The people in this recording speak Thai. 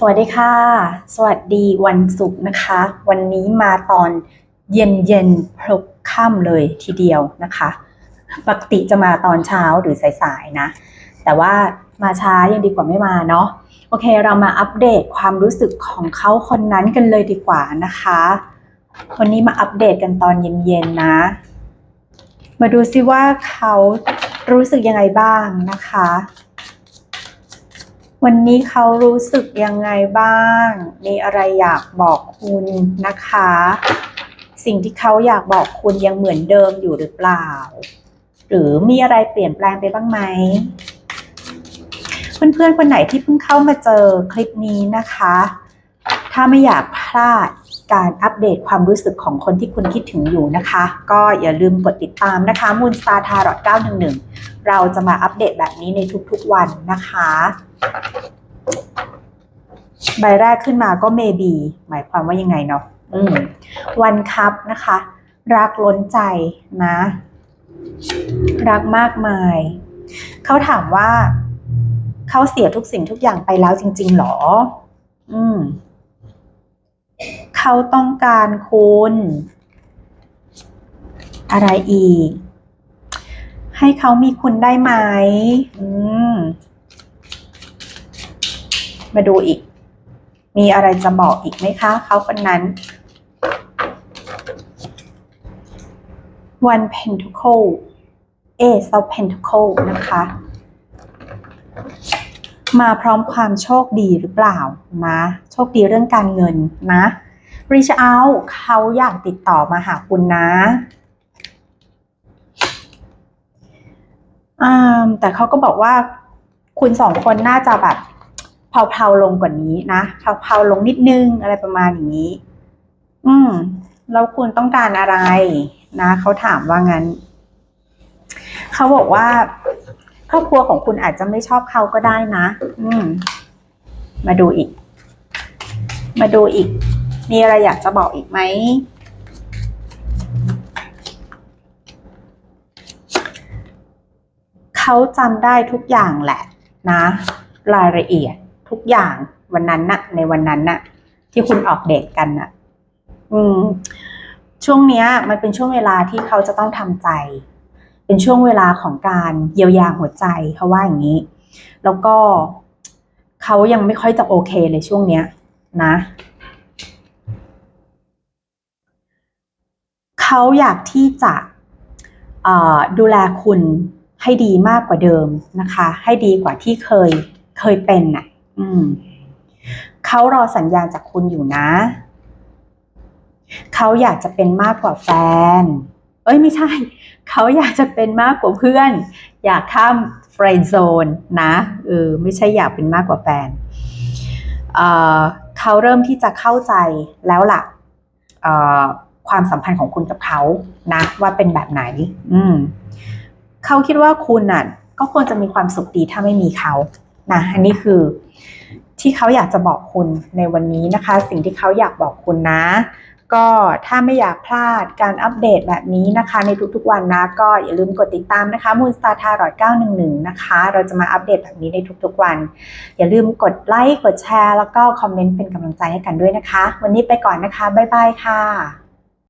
สวัสดีค่ะ สวัสดีวันศุกร์นะคะ วันนี้มาตอนเย็นเย็นพลบค่ำเลยทีเดียวนะคะ ปกติจะมาตอนเช้าหรือสายๆนะ แต่ว่ามาช้ายังดีกว่าไม่มาเนาะโอเคเรามาอัปเดตความรู้สึกของเขาคนนั้นกันเลยดีกว่านะคะ วันนี้มาอัปเดตกันตอนเย็นๆนะ มาดูซิว่าเขารู้สึกยังไงบ้างนะคะ วันนี้เขารู้สึกยังไงบ้าง มีอะไรอยากบอกคุณนะคะ สิ่งที่เขาอยากบอกคุณยังเหมือนเดิมอยู่หรือเปล่า หรือมีอะไรเปลี่ยนแปลงไปบ้างไหมเพื่อนๆคนไหนที่เพิ่งเข้ามาเจอคลิปนี้นะคะ ถ้าไม่อยากพลาด การอัปเดตความรู้สึกของคนที่คุณคิดถึงอยู่นะคะ ก็อย่าลืมกดติดตามนะคะมูลสตาร์ทารอด911 เราจะมาอัปเดตแบบนี้ในทุกๆวันนะคะ ใบแรกขึ้นมาก็ maybe หมายความว่ายังไงเนาะอืมวันครับนะคะ รักล้นใจนะ รักมากมาย เขาถามว่า เขาเสียทุกสิ่งทุกอย่างไปแล้วจริง ๆหรอ อืม เขาต้องการคุณ อะไรอีก ให้เขามีคุณได้ไหมมมาดูอีก มีอะไรจะบอกอีกไหมคะ เขาคนนั้น One Pentacle Ace of Pentacle นะคะ มาพร้อมความโชคดีหรือเปล่านะ โชคดีเรื่องการเงินนะ reach out เขาอยากติดต่อมาหาคุณนะอ่าแต่เขาก็บอกว่าคุณสองคนน่าจะแบบเพลาๆลงกว่านี้นะเพลาๆลงนิดนึงอะไรประมาณอย่างนี้ อืม แล้วคุณต้องการอะไรนะเขาถามว่างั้น เขาบอกว่า ครอบครัวของคุณอาจจะไม่ชอบเขาก็ได้นะ อืม มาดูอีก มาดูอีก มีอะไรอยากจะบอกอีกไหม เขาจำได้ทุกอย่างแหละนะ รายละเอียดทุกอย่างวันนั้นน่ะ ในวันนั้นน่ะ ที่คุณออกเดทกันน่ะ อืม ช่วงเนี้ย มันเป็นช่วงเวลาที่เขาจะต้องทำใจ เป็นช่วงเวลาของการเยียวยาหัวใจเขาว่าอย่างนี้ แล้วก็เขายังไม่ค่อยจะโอเคเลยช่วงเนี้ย นะ เขาอยากที่จะดูแลคุณให้ดีมากกว่าเดิมนะคะ ให้ดีกว่าที่เคยเคยเป็นน่ะ อืมเขารอสัญญาณจากคุณอยู่นะ เขาอยากจะเป็นมากกว่าแฟน เอ้ยไม่ใช่ เขาอยากจะเป็นมากกว่าเพื่อน อยากข้ามเฟรนด์โซนนะเออไม่ใช่อยากเป็นมากกว่าแฟนเเขาเริ่มที่จะเข้าใจแล้วล่ะเอ่อ ความสัมพันธ์ของคุณกับเขานะว่าเป็นแบบไหน อืมเขาคิดว่าคุณน่ะก็ควรจะมีความสุขดีถ้าไม่มีเขานะอันนี้คือ ที่เขาอยากจะบอกคุณในวันนี้นะคะ สิ่งที่เขาอยากบอกคุณนะ ก็ถ้าไม่อยากพลาดการอัปเดตแบบนี้นะคะ ในทุกๆวันนะ ก็อย่าลืมกดติดตามนะคะมูลสตาร์ทารอด911นะคะ เราจะมาอัปเดตแบบนี้ในทุกๆวัน อย่าลืมกดไลค์กดแชร์ แล้วก็คอมเมนต์เป็นกำลังใจให้กันด้วยนะคะ วันนี้ไปก่อนนะคะบ๊ายบายค่ะ